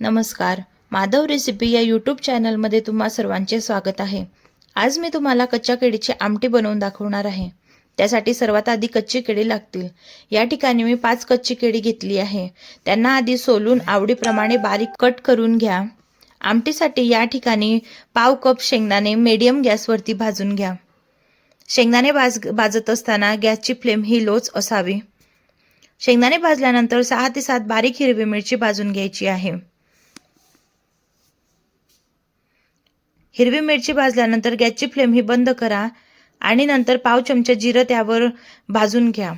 नमस्कार. माधव रेसिपी या यूट्यूब चॅनलमध्ये तुम्हा सर्वांचे स्वागत आहे. आज मी तुम्हाला कच्च्या केळीची आमटी बनवून दाखवणार आहे. त्यासाठी सर्वात आधी कच्ची केळी लागतील. या ठिकाणी मी पाच कच्ची केळी घेतली आहे. त्यांना आधी सोलून आवडीप्रमाणे बारीक कट करून घ्या. आमटीसाठी या ठिकाणी पाव कप शेंगदाणे मीडियम गॅसवरती भाजून घ्या. शेंगदाणे भाज भाजत असताना गॅसची फ्लेम ही लोच असावी. शेंगदाणे भाजल्यानंतर सहा ते सात बारीक हिरवी मिरची भाजून घ्यायची आहे. हिरवी मिरची भाजल्यानंतर गॅसची फ्लेम ही बंद करा आणि नंतर पाव चमचा जिरं त्यावर भाजून घ्या.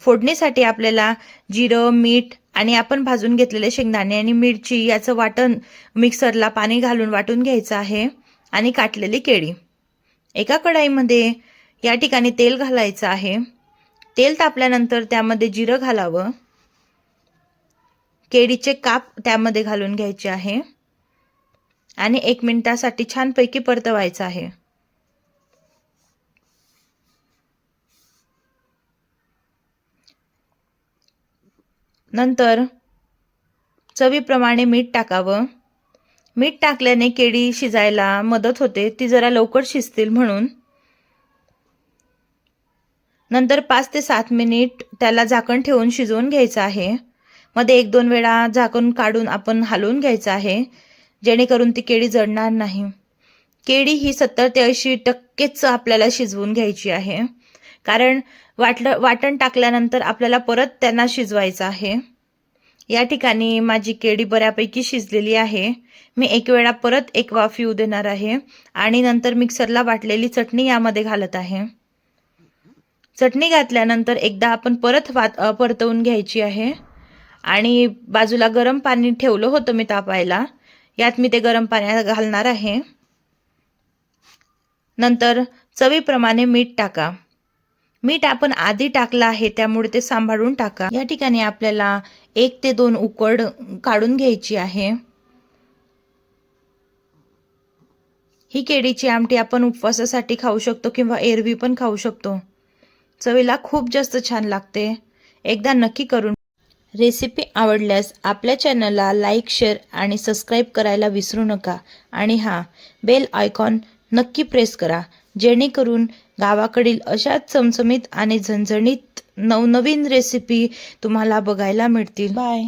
फोडणीसाठी आपल्याला जिरं मीठ आणि आपण भाजून घेतलेले शेंगदाणे आणि मिरची याचं वाटण मिक्सरला पाणी घालून वाटून घ्यायचं आहे आणि काटलेली केळी. एका कढाईमध्ये या ठिकाणी तेल घालायचं आहे. तेल तापल्यानंतर त्यामध्ये जिरं घालावं. केळीचे काप त्यामध्ये घालून घ्यायचे आहे. आणि एक मिनिटासाठी छानपैकी परतवायचं आहे. नंतर चवीप्रमाणे मीठ टाकावं. मीठ टाकल्याने केळी शिजायला मदत होते. ती जरा लवकर शिजतील म्हणून. नंतर पाच ते सात मिनिट त्याला झाकण ठेवून शिजवून घ्यायचं आहे. मध्ये एक दोन वेळा झाकण काढून आपण हलवून घ्यायचं आहे. जेणेकरून ती केळी जळणार नाही. केळी ही सत्तर ते ऐंशी टक्केच आपल्याला शिजवून घ्यायची आहे. कारण वाटलं वाटण टाकल्यानंतर आपल्याला परत त्यांना शिजवायचं आहे. या ठिकाणी माझी केळी बऱ्यापैकी शिजलेली आहे. मी एक वेळा परत एक वाफ येऊ देणार आहे आणि नंतर मिक्सरला वाटलेली चटणी यामध्ये घालत आहे. चटणी घातल्यानंतर एकदा आपण परत वात परतवून घ्यायची आहे. आणि बाजूला गरम पाणी ठेवलं होतं मी तापायला. यात मी ते गरम पाण्यात घालणार आहे. नंतर चवीप्रमाणे मीठ टाका. मीठ आपण आधी टाकलं आहे त्यामुळे ते सांभाळून टाका. या ठिकाणी आपल्याला एक ते दोन उकड काढून घ्यायची आहे. ही केळीची आमटी आपण उपवासासाठी खाऊ शकतो किंवा एरवी पण खाऊ शकतो. चवीला खूप जास्त छान लागते. एकदा नक्की करून रेसिपी आवडल्यास आपल्या चॅनलला लाईक शेअर आणि सबस्क्राईब करायला विसरू नका. आणि हां बेल आयकॉन नक्की प्रेस करा जेणेकरून गावाकडील अशाच चमचमीत आणि झणझणीत नवनवीन रेसिपी तुम्हाला बघायला मिळतील. बाय.